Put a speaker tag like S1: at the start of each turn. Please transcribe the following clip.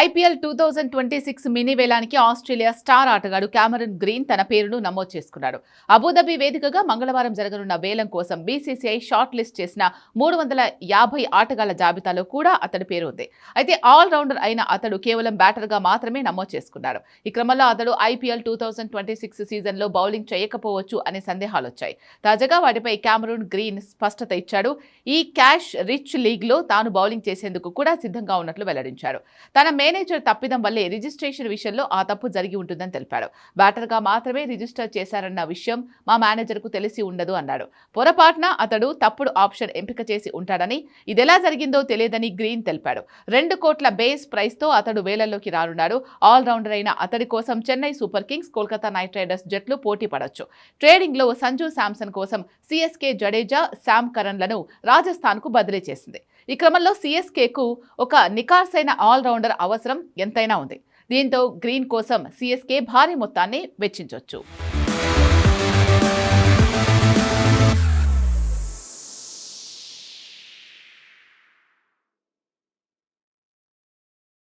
S1: IPL two thousand twenty six mini వేలానికి Australia star ఆటగాడు Cameron Green తన పేరును నమోదు చేసుకున్నాడు. అబుదాబి వేదికగా మంగళవారం జరగనున్న వేలం కోసం బీసీసీఐ షార్ట్ లిస్ట్ చేసిన మూడు వందల యాభై ఆటగాళ్ళ జాబితాలో కూడా అతడి పేరు ఉంది. అయితే ఆల్ రౌండర్ అయిన అతడు కేవలం బ్యాటర్గా మాత్రమే నమోదు చేసుకున్నాడు. ఈ క్రమంలో అతడు IPL two thousand twenty six సీజన్లో బౌలింగ్ చేయకపోవచ్చు అనే సందేహాలు వచ్చాయి తాజాగా వాటిపై క్యామరూన్ గ్రీన్ స్పష్టత ఇచ్చాడు. ఈ క్యాష్ రిచ్ లీగ్లో తాను బౌలింగ్ చేసేందుకు కూడా సిద్ధంగా ఉన్నట్లు వెల్లడించాడు. తన మేనేజర్ తప్పిదం వల్లే రిజిస్ట్రేషన్ విషయంలో ఆ తప్పు జరిగి ఉంటుందని తెలిపాడు. బ్యాటర్గా మాత్రమే రిజిస్టర్ చేశారన్న విషయం మా మేనేజర్కు తెలిసి ఉండదు అన్నాడు. పొరపాటున అతడు తప్పుడు ఆప్షన్ ఎంపిక చేసి ఉంటాడని ఇదెలా జరిగిందో తెలియదని గ్రీన్ తెలిపాడు. రెండు కోట్ల బేస్ ప్రైస్తో అతడు వేలల్లోకి రానున్నాడు. ఆల్రౌండర్ అయిన అతడి కోసం Chennai super kings Kolkata knight riders జట్లు పోటీ పడొచ్చు. ట్రేడింగ్లో సంజు శాంసన్ కోసం సిఎస్కే జడేజా శామ్ కరణ్లను రాజస్థాన్కు బదిలీ చేసింది. ఈ క్రమంలో సిఎస్కేకు ఒక నికార్సైన ఆల్రౌండర్ అవసరం ఎంతైనా ఉంది. దీంతో గ్రీన్ కోసం సిఎస్కే భారీ మొత్తాన్ని వెచ్చించవచ్చు